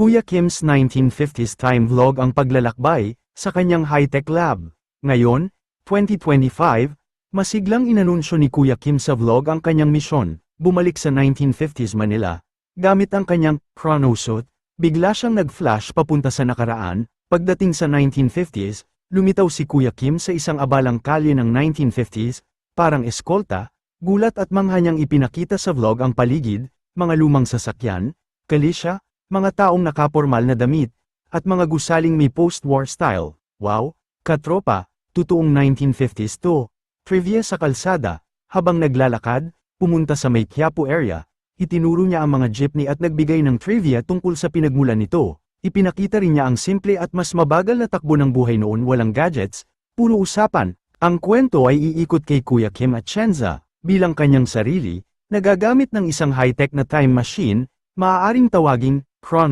Kuya Kim's 1950s time vlog ang paglalakbay sa kanyang high-tech lab. Ngayon, 2025, masiglang inanunsyo ni Kuya Kim sa vlog ang kanyang misyon, bumalik sa 1950s Manila. Gamit ang kanyang chronosuit, bigla siyang nag-flash papunta sa nakaraan, pagdating sa 1950s, lumitaw si Kuya Kim sa isang abalang kalye ng 1950s, parang eskolta, gulat at mangha niyang ipinakita sa vlog ang paligid, mga lumang sasakyan, kalisya, mga taong nakapormal na damit, at mga gusaling may post-war style. Wow, katropa, totoong 1950s to. Trivia sa kalsada, habang naglalakad, pumunta sa may area, itinuro niya ang mga jeepney at nagbigay ng trivia tungkol sa pinagmulan nito. Ipinakita rin niya ang simple at mas mabagal na takbo ng buhay noon walang gadgets, puro usapan. Ang kwento ay iikot kay Kuya Kim Atienza, bilang kanyang sarili, nagagamit ng isang high-tech na time machine, maaaring tawaging Chrono